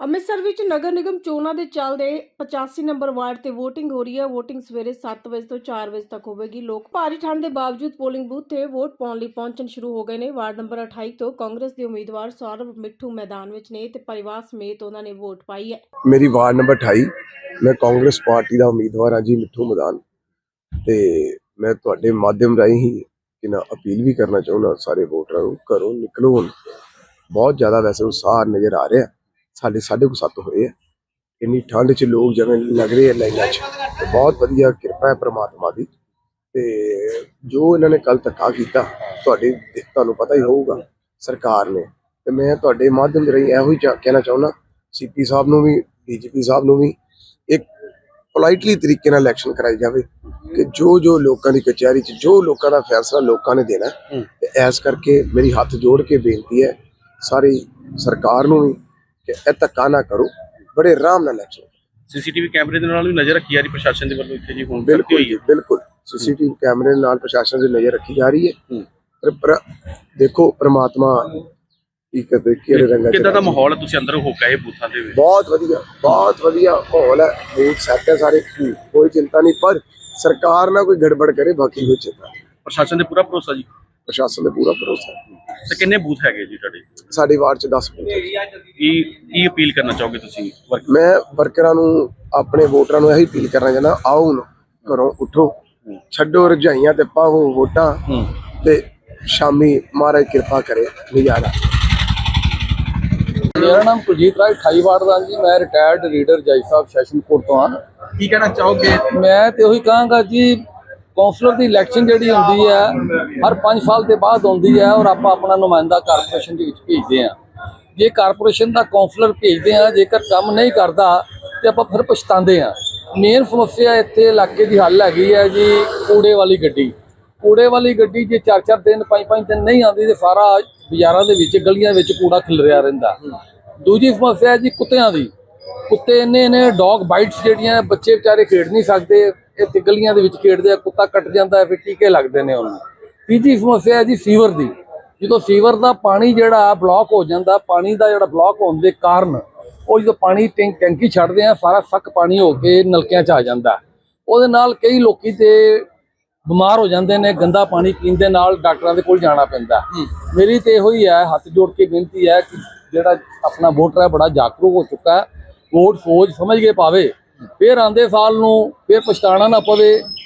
ਅੰਮ੍ਰਿਤਸਰ ਵਿੱਚ ਨਗਰ ਨਿਗਮ ਚੋਣਾਂ ਦੇ ਚੱਲਦੇ 85 ਨੰਬਰ ਵਾਰਡ ਤੇ VOTING ਹੋ ਰਹੀ ਹੈ। VOTING ਸਵੇਰੇ 7 ਵਜੇ ਤੋਂ 4 ਵਜੇ ਤੱਕ ਹੋਵੇਗੀ। ਲੋਕ ਭਾਰੀ ਠੰਡ ਦੇ ਬਾਵਜੂਦ ਪੋਲਿੰਗ ਬੂਥ ਤੇ ਵੋਟ ਪਾਉਣ ਲਈ ਪਹੁੰਚਣ ਸ਼ੁਰੂ ਹੋ ਗਏ ਨੇ। ਵਾਰਡ ਨੰਬਰ 28 ਤੋਂ ਕਾਂਗਰਸ ਦੇ ਉਮੀਦਵਾਰ ਸੌਰਵ ਮਿੱਠੂ ਮੈਦਾਨ ਵਿੱਚ ਨੇ ਤੇ ਪਰਿਵਾਰ ਸਮੇਤ ਉਹਨਾਂ ਨੇ ਵੋਟ ਪਾਈ ਹੈ। ਮੇਰੀ ਵਾਰਡ ਨੰਬਰ 28 ਮੈਂ ਕਾਂਗਰਸ ਪਾਰਟੀ ਦਾ ਉਮੀਦਵਾਰ ਹਾਂ ਜੀ, ਮਿੱਠੂ ਮਦਾਨ। ਤੇ ਮੈਂ ਤੁਹਾਡੇ ਮਾਧਿਅਮ ਰਾਹੀਂ ਹੀ ਕਿ ਅਪੀਲ ਵੀ ਕਰਨਾ ਚਾਹੁੰਦਾ, ਸਾਰੇ ਵੋਟਰਾਂ ਨੂੰ ਘਰੋਂ ਨਿਕਲੋ ਬਹੁਤ ਜ਼ਿਆਦਾ ਵੈਸੇ ਉਤਸ਼ਾਹ ਨਜ਼ਰ ਆ ਰਿਹਾ। ਸਾਡੇ ਸਾਢੇ ਕੁ ਸੱਤ ਹੋਏ ਆ। ਇੰਨੀ ਠੰਡ 'ਚ ਲੋਕ ਜਿਵੇਂ ਲੱਗ ਰਹੇ ਆ ਲਾਈਨਾਂ 'ਚ। ਤੇ ਬਹੁਤ ਵਧੀਆ ਕਿਰਪਾ ਹੈ ਪ੍ਰਮਾਤਮਾ ਦੀ। ਤੇ ਜੋ ਇਹਨਾਂ ਨੇ ਕੱਲ ਧੱਕਾ ਕੀਤਾ ਤੁਹਾਡੇ ਤੁਹਾਨੂੰ ਪਤਾ ਹੀ ਹੋਊਗਾ ਸਰਕਾਰ ਨੇ। ਤੇ ਮੈਂ ਤੁਹਾਡੇ ਮਾਧਿਅਮ ਦੇ ਰਾਹੀਂ ਇਹੋ ਹੀ ਚਾ- ਕਹਿਣਾ ਚਾਹੁੰਦਾ ਸੀਪੀ ਸਾਹਿਬ ਨੂੰ ਵੀ ਡੀਜੀਪੀ ਸਾਹਿਬ ਨੂੰ ਵੀ ਇੱਕ ਪੋਲਾਈਟਲੀ ਤਰੀਕੇ ਨਾਲ ਇਲੈਕਸ਼ਨ ਕਰਾਈ ਜਾਵੇ ਕਿ ਜੋ ਜੋ ਲੋਕਾਂ ਦੀ ਕਚਹਿਰੀ 'ਚ ਜੋ ਲੋਕਾਂ ਦਾ ਫੈਸਲਾ ਲੋਕਾਂ ਨੇ ਦੇਣਾ ਹੈ, ਤੇ ਐਸ ਕਰਕੇ ਮੇਰੀ ਹੱਥ ਜੋੜ ਕੇ ਬੇਨਤੀ ਹੈ ਸਾਰੀ ਸਰਕਾਰ ਨੂੰ ਵੀ ਕਿ ਇਹ ਧੱਕਾ ਨਾ ਕਰੋ ਬੜੇ ਆਰਾਮ ਨਾਲ ਇਲੈਕਸ਼ਨ ਸੀਸੀਟੀਵੀ ਕੈਮਰੇ ਦੇ ਨਾਲ ਵੀ ਨਜ਼ਰ ਰੱਖੀ ਜਾ ਰਹੀ ਪ੍ਰਸ਼ਾਸਨ ਦੇ ਵੱਲੋਂ ਇੱਥੇ ਜੀ ਹੁਣ ਬਿਲਕੁਲ ਹੋਈ ਜੀ, ਹੈ। ਬਿਲਕੁਲ। ਸੀਸੀਟੀਵੀ ਕੈਮਰੇ ਨਾਲ ਪ੍ਰਸ਼ਾਸਨ ਦੀ ਨਜ਼ਰ ਰੱਖੀ ਜਾ ਰਹੀ ਹੈ। ਪਰ ਪਰ ਦੇਖੋ ਪ੍ਰਮਾਤਮਾ ਕੀ ਕਰਦੇ ਕਿਹੜੇ ਰੰਗਾਂ 'ਚ ਕਿੱਦਾਂ ਦਾ ਰਾਜੀ। ਮਾਹੌਲ ਹੈ? ਤੁਸੀਂ ਅੰਦਰ ਹੋ ਕੇ ਆਏ ਬੂਥਾਂ ਦੇ ਵਿੱਚ। ਬਹੁਤ ਵਧੀਆ ਬਹੁਤ ਵਧੀਆ ਮਾਹੌਲ ਹੈ। ਬੂਥ ਸੈੱਟ ਹੈ ਸਾਰੇ। ਕੋਈ ਚਿੰਤਾ ਨਹੀਂ ਪਰ ਸਰਕਾਰ ਨਾ ਕੋਈ ਗੜਬੜ ਕਰੇ ਬਾਕੀ ਕੋਈ ਚਿੰਤਾ ਨਹੀਂ। ਪ੍ਰਸ਼ਾਸਨ ਦੇ ਪੂਰਾ ਭਰੋਸਾ ਜੀ? ਪ੍ਰਸ਼ਾਸਨ ਦੇ ਪੂਰਾ ਭਰੋਸਾ ਹੈ। ਤੇ ਕਿੰਨੇ ਬੂਥ ਹੈਗੇ ਜੀ ਤੁਹਾਡੇ? ਸਾਡੀ ਵਾਰਡ ਚ 10 ਬੂਥ ਹੈ। ਕੀ ਕੀ ਅਪੀਲ ਕਰਨਾ ਚਾਹੋਗੇ ਤੁਸੀਂ ਮੈਂ ਵਰਕਰਾਂ ਨੂੰ ਆਪਣੇ ਵੋਟਰਾਂ ਨੂੰ ਇਹੀ ਅਪੀਲ ਕਰਨਾ ਚਾਹੁੰਦਾ ਆਓ ਹੁਣ ਘਰੋਂ ਉਠੋ ਛੱਡੋ ਰਜਾਈਆਂ ਤੇ ਪਾਓ ਵੋਟਾਂ ਹੂੰ। ਤੇ ਸ਼ਾਮੀ ਮਹਾਰਾਜ ਕਿਰਪਾ ਕਰੇ ਨਜ਼ਾਰਾ ਮੇਰਾ ਨਾਮ ਕੁਲਜੀਤ ਰਾਏ 28 ਵਾਰਡ ਦਾ ਜੀ ਮੈਂ ਰਿਟਾਇਰਡ ਰੀਡਰ ਜੈ ਸਾਹਿਬ ਸੈਸ਼ਨਪੁਰ ਤੋਂ ਹਾਂ। ਕੀ ਕਹਿਣਾ ਚਾਹੋਗੇ? ਮੈਂ ਤੇ ਉਹੀ ਕਹਾਂਗਾ ਜੀ ਕੌਂਸਲਰ ਦੀ ਇਲੈਕਸ਼ਨ ਜਿਹੜੀ ਹੁੰਦੀ ਹੈ, ਹਰ 5 ਸਾਲ ਦੇ ਬਾਅਦ ਹੁੰਦੀ ਹੈ ਔਰ ਆਪਾਂ ਆਪਣਾ ਨੁਮਾਇੰਦਾ ਕਾਰਪੋਰੇਸ਼ਨ ਦੇ ਵਿੱਚ ਭੇਜਦੇ ਹਾਂ। ਜੇ ਕਾਰਪੋਰੇਸ਼ਨ ਦਾ ਕੌਂਸਲਰ ਭੇਜਦੇ ਹਾਂ, ਜੇਕਰ ਕੰਮ ਨਹੀਂ ਕਰਦਾ ਤੇ ਆਪਾਂ ਫਿਰ ਪਛਤਾਉਂਦੇ ਹਾਂ। ਮੇਨ ਸਮੱਸਿਆ ਇੱਥੇ ਇਲਾਕੇ ਦੀ ਹੱਲ ਹੈਗੀ ਹੈ ਜੀ, ਕੂੜੇ ਵਾਲੀ ਗੱਡੀ। ਕੂੜੇ ਵਾਲੀ ਗੱਡੀ ਜੇ 4-4 ਦਿਨ 5-5 ਦਿਨ ਨਹੀਂ ਆਉਂਦੀ ਤੇ ਸਾਰਾ ਬਾਜ਼ਾਰਾਂ ਦੇ ਵਿੱਚ, ਗਲੀਆਂ ਵਿੱਚ ਕੂੜਾ ਖਿਲਰਿਆ ਰਹਿੰਦਾ। ਦੂਜੀ ਸਮੱਸਿਆ ਹੈ ਜੀ ਕੁੱਤਿਆਂ ਦੀ। ਕੁੱਤੇ ਇੰਨੇ ਨੇ ਡੌਗ ਬਾਈਟਸ ਜਿਹੜੀਆਂ ਬੱਚੇ ਵਿਚਾਰੇ ਖੇਡ ਨਹੀਂ ਸਕਦੇ। ਇਹ ਤੇ ਗਲੀਆਂ ਦੇ ਵਿੱਚ ਖੇਡਦੇ ਆ ਕੁੱਤਾ ਕੱਟ ਜਾਂਦਾ ਫਿਰ ਟੀਕੇ ਲੱਗਦੇ ਨੇ ਉਹਨਾਂ। ਤੀਜੀ ਸਮੱਸਿਆ ਹੈ ਜੀ ਸੀਵਰ ਦੀ। ਜਦੋਂ ਸੀਵਰ ਦਾ ਪਾਣੀ ਜਿਹੜਾ ਬਲੌਕ ਹੋ ਜਾਂਦਾ ਪਾਣੀ ਦਾ ਜਿਹੜਾ ਬਲੌਕ ਹੋਣ ਦੇ ਕਾਰਨ ਉਹ ਜਦੋਂ ਪਾਣੀ ਟੈਂਕ ਟੈਂਕੀ ਛੱਡਦੇ ਆ ਸਾਰਾ ਸੱਕ ਪਾਣੀ ਹੋ ਕੇ ਨਲਕਿਆਂ 'ਚ ਆ ਜਾਂਦਾ। ਉਹਦੇ ਨਾਲ ਕਈ ਲੋਕੀ ਤੇ ਬਿਮਾਰ ਹੋ ਜਾਂਦੇ ਨੇ ਗੰਦਾ ਪਾਣੀ ਪੀਣ ਦੇ ਨਾਲ ਡਾਕਟਰਾਂ ਦੇ ਕੋਲ ਜਾਣਾ ਪੈਂਦਾ। ਮੇਰੀ ਤੇ ਇਹੋ ਹੀ ਹੈ ਹੱਥ ਜੋੜ ਕੇ ਬੇਨਤੀ ਹੈ ਕਿ ਜਿਹੜਾ ਆਪਣਾ ਵੋਟਰ ਹੈ ਬੜਾ ਜਾਗਰੂਕ ਹੋ ਚੁੱਕਾ ਹੈ। ਵੋਟ ਸੋਚ ਸਮਝ ਕੇ ਪਾਵੇ। ਫਿਰ ਆਂਦੇ ਸਾਲ ਨੂੰ ਫਿਰ ਪਛਤਾਣਾ ਨਾ ਪਵੇ।